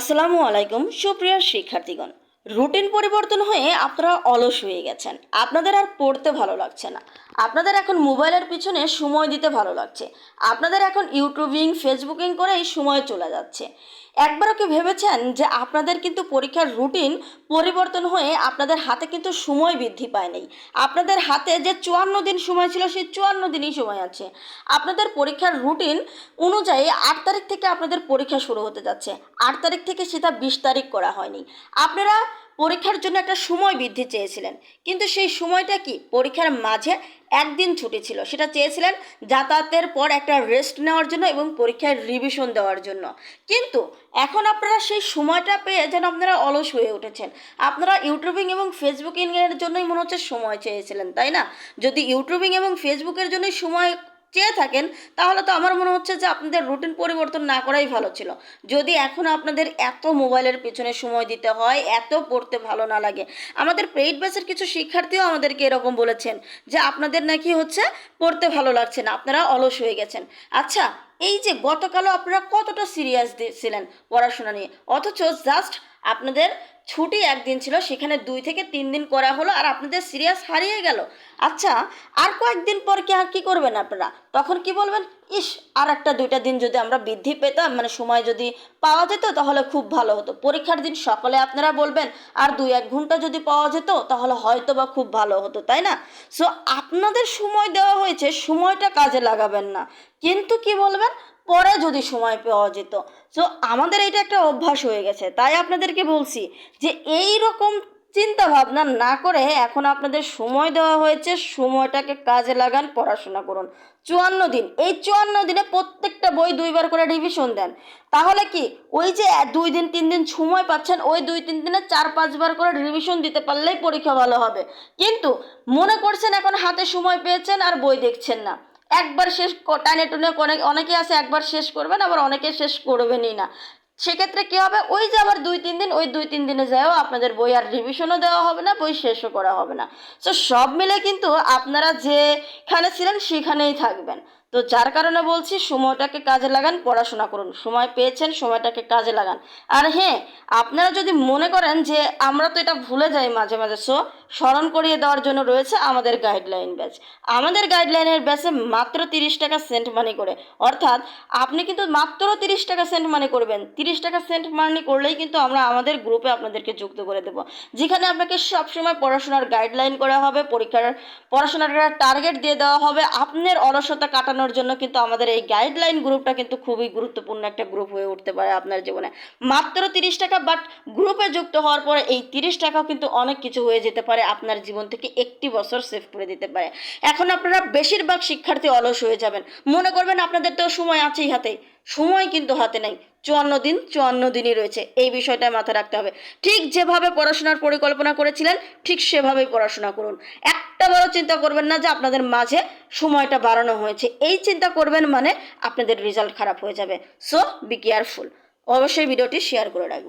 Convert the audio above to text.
আসসালামু আলাইকুম, সুপ্রিয় শিক্ষার্থীগণ। রুটিন পরিবর্তন হয়ে আপনারা অলস হয়ে গেছেন। আপনাদের আর পড়তে ভালো লাগছে না। আপনাদের এখন মোবাইলের পিছনে সময় দিতে ভালো লাগছে। আপনাদের এখন ইউটিউবিং, ফেসবুকিং করেই সময় চলে যাচ্ছে। একবারও কি ভেবেছেন যে আপনাদের কিন্তু পরীক্ষার রুটিন পরিবর্তন হয়ে আপনাদের হাতে কিন্তু সময় বৃদ্ধি পায়নি আপনাদের হাতে যে চুয়ান্ন দিন সময় ছিল, সেই চুয়ান্ন দিনই সময় আছে। আপনাদের পরীক্ষার রুটিন অনুযায়ী আট তারিখ থেকে আপনাদের পরীক্ষা শুরু হতে যাচ্ছে। আট তারিখ থেকে সেটা বিশ তারিখ করা হয়নি। আপনারা পরীক্ষার জন্য একটা সময় বৃদ্ধি চেয়েছিলেন। কিন্তু সেই সময়টা কি? পরীক্ষার মাঝে একদিন ছুটি ছিল। সেটা চেয়েছিলেন যাতায়াতের পর একটা রেস্ট নেওয়ার জন্য এবং পরীক্ষার রিভিশন দেওয়ার জন্য। কিন্তু এখন আপনারা সেই সময়টা পেয়ে যেন আপনারা অলস হয়ে উঠেছেন। আপনারা ইউটিউবিং এবং ফেসবুকিংয়ের জন্যই মনে হচ্ছে সময় চেয়েছিলেন, তাই না? যদি ইউটিউবিং এবং ফেসবুকের জন্যই সময় চেয়ে থাকেন, তাহলে তো আমার মনে হচ্ছে যে আপনাদের রুটিন পরিবর্তন না করাই ভালো ছিল। যদি এখন আপনাদের এত মোবাইলের পিছনে সময় দিতে হয়, এত পড়তে ভালো না লাগে, আমাদের পেইড ব্যাচের কিছু শিক্ষার্থীও আমাদেরকে এরকম বলেছেন যে আপনাদের নাকি হচ্ছে পড়তে ভালো লাগছে না, আপনারা অলস হয়ে গেছেন। আচ্ছা এই যে গতকালও আপনারা কতটা সিরিয়াস ছিলেন পড়াশোনা নিয়ে? অথচ জাস্ট আপনাদের ছুটি একদিন ছিল, সেখানে দুই থেকে তিন দিন করা হলো আর আপনাদের সিরিয়াস হারিয়ে গেল। আচ্ছা আর কয়েকদিন পর কি আর কি করবেন আপনারা? তখন কি বলবেন? ইস আর একটা দুইটা দিন যদি আমরা বৃদ্ধি পেতাম মানে সময় যদি পাওয়া যেত, তাহলে খুব ভালো হতো। পরীক্ষার দিন সকালে আপনারা বলবেন, আর দুই এক ঘণ্টা যদি পাওয়া যেত, তাহলে হয়তো বা খুব ভালো হতো তাই না? সো আপনাদের সময় দেওয়া হয়েছে, সময়টা কাজে লাগাবেন না। কিন্তু কি বলবেন? পরে যদি সময় পাওয়া যেত। সো আমাদের এটা একটা অভ্যাস হয়ে গেছে। তাই আপনাদেরকে বলছি যে এই রকম চিন্তা ভাবনা না করে এখন আপনাদের সময় দেওয়া হয়েছে। সময়টাকে কাজে লাগান, পড়াশোনা করুন। চুয়ান্ন দিন। এই চুয়ান্ন দিনে প্রত্যেকটা বই দুইবার করে রিভিশন দেন। তাহলে কি? ওই যে দুই দিন, তিন দিন সময় পাচ্ছেন, ওই দুই, তিন দিনে চার, পাঁচবার করে রিভিশন দিতে পারলেই পরীক্ষা ভালো হবে। কিন্তু মনে করছেন এখন হাতে সময় পেয়েছেন আর বই দেখছেন না। একবার শেষ টানে টুনে অনেকে আছে, একবার শেষ করবেন, আবার অনেকে শেষ করবেনই না। সেক্ষেত্রে কি হবে? ওই যে আবার দুই, তিন দিন, ওই দুই, তিন দিনে যাও আপনাদের বই আর রিভিশনও দেওয়া হবে না, বই শেষও করা হবে না। তো সব মিলে কিন্তু আপনারা যেখানে ছিলেন সেখানেই থাকবেন। তো যার কারণে বলছি, সময়টাকে কাজে লাগান, পড়াশোনা করুন। সময় পেয়েছেন, সময়টাকে কাজে লাগান। আর হ্যাঁ আপনারা যদি মনে করেন যে আমরা তো এটা ভুলে যাই মাঝে মাঝে সো স্মরণ করিয়ে দেওয়ার জন্য রয়েছে আমাদের গাইডলাইন ব্যাচ আমাদের গাইডলাইনের ব্যাচে মাত্র তিরিশ টাকা সেন্ট মানি করে। অর্থাৎ আপনি কিন্তু মাত্র তিরিশ টাকা সেন্ট মানি করবেন। তিরিশ টাকা সেন্ট মানি করলেই কিন্তু আমরা আমাদের গ্রুপে আপনাদেরকে যুক্ত করে দেবো। যেখানে আপনাকে সবসময় পড়াশোনার গাইডলাইন করা হবে, পরীক্ষার, পড়াশোনার টার্গেট দিয়ে দেওয়া হবে। আপনার অলসতা কাটানোর জন্য কিন্তু আমাদের এই গাইডলাইন গ্রুপটা কিন্তু খুবই গুরুত্বপূর্ণ একটা গ্রুপ হয়ে উঠতে পারে আপনার জীবনে। মাত্র তিরিশ টাকা বাট গ্রুপে যুক্ত হওয়ার পরে এই তিরিশ টাকাও কিন্তু অনেক কিছু হয়ে যেতে পারে আপনার জীবন থেকে একটি বছর সেভ করে দিতে পারে। এখন আপনারা বেশিরভাগ শিক্ষার্থী অলস হয়ে যাবেন। মনে করবেন আপনাদের তো সময় আছেই হাতে। সময় কিন্তু হাতে নেই। চুয়ান্ন দিন, চুয়ান্ন দিনই রয়েছে। এই বিষয়টা মাথায় রাখতে হবে। ঠিক যেভাবে পড়াশোনার পরিকল্পনা করেছিলেন, ঠিক সেভাবেই পড়াশোনা করুন। একটা বড় চিন্তা করবেন না যে আপনাদের মাঝে সময়টা বাড়ানো হয়েছে। এই চিন্তা করবেন মানে আপনাদের রেজাল্ট খারাপ হয়ে যাবে। সো বি কেয়ারফুল অবশ্যই ভিডিওটি শেয়ার করে রাখবেন।